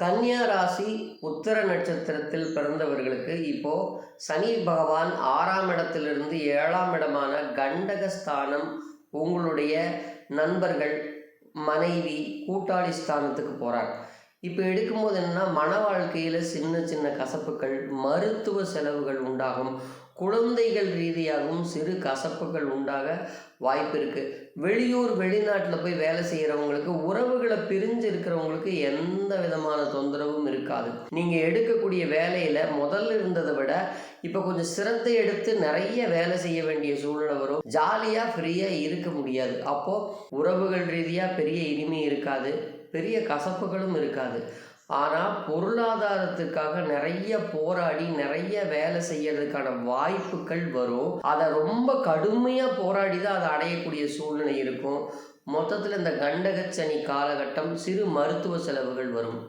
கன்னியா ராசி உத்தர நட்சத்திரத்தில் பிறந்தவர்களுக்கு இப்போ சனி பகவான் ஆறாம் இடத்திலிருந்து ஏழாம் இடமான கண்டகஸ்தானம் உங்களுடைய நண்பர்கள் மனைவி கூட்டாளி ஸ்தானத்துக்கு போகிறார் இப்போ எடுக்கும்போது என்னென்னா மன வாழ்க்கையில் சின்ன சின்ன கசப்புகள் மருத்துவ செலவுகள் உண்டாகும். குழந்தைகள் ரீதியாகவும் சிறு கசப்புகள் உண்டாக வாய்ப்பு இருக்குது வெளியூர் வெளிநாட்டில் போய் வேலை செய்கிறவங்களுக்கு உறவுகளை பிரிஞ்சு இருக்கிறவங்களுக்கு எந்த விதமான தொந்தரவும் இருக்காது. நீங்கள் எடுக்கக்கூடிய வேலையில் முதல்ல இருந்ததை விட இப்போ கொஞ்சம் சிரத்தை எடுத்து நிறைய வேலை செய்ய வேண்டிய சூழ்நிலை வரும். ஜாலியாக ஃப்ரீயாக இருக்க முடியாது. அப்போது உறவுகள் ரீதியாக பெரிய இனிமை இருக்காது. பெரிய கசப்புகளும் இருக்காது. ஆனால் பொருளாதாரத்துக்காக நிறைய போராடி நிறைய வேலை செய்யறதுக்கான வாய்ப்புகள் வரும். அதை ரொம்ப கடுமையாக போராடி தான் அதை அடையக்கூடிய சூழ்நிலை இருக்கும். மொத்தத்தில் இந்த கண்டகச்சனி காலகட்டம் சிறு மருத்துவ செலவுகள் வரும்.